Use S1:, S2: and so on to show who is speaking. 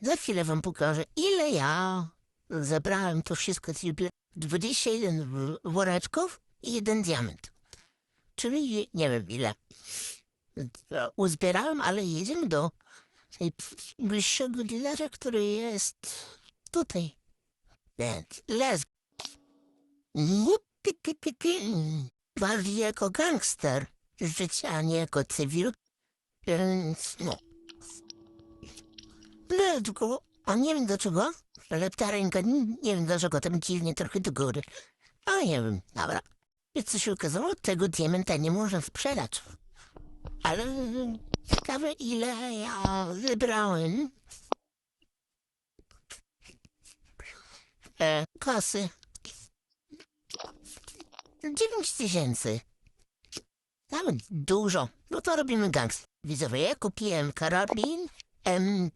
S1: Za chwilę wam pokażę, ile ja zebrałem to wszystko. ci ble- 21 w- woreczków i jeden diament. Czyli nie wiem ile. E, Uzbierałem, ale jedziemy do najbliższego dealera, który jest tutaj. Więc let's Bardziej jako gangster życia, a nie jako cywil. Więc no. Let's go. A nie wiem dlaczego, ale ta ręka, nie wiem dlaczego, tam dziwnie trochę do góry. A nie wiem, dobra. I co się okazało, tego diamenta nie można sprzedać. Ale ciekawe ile ja wybrałem. E, kasy. Dziewięć tysięcy. Nawet dużo. No to robimy gangst. Widzowie, ja kupiłem karabin MK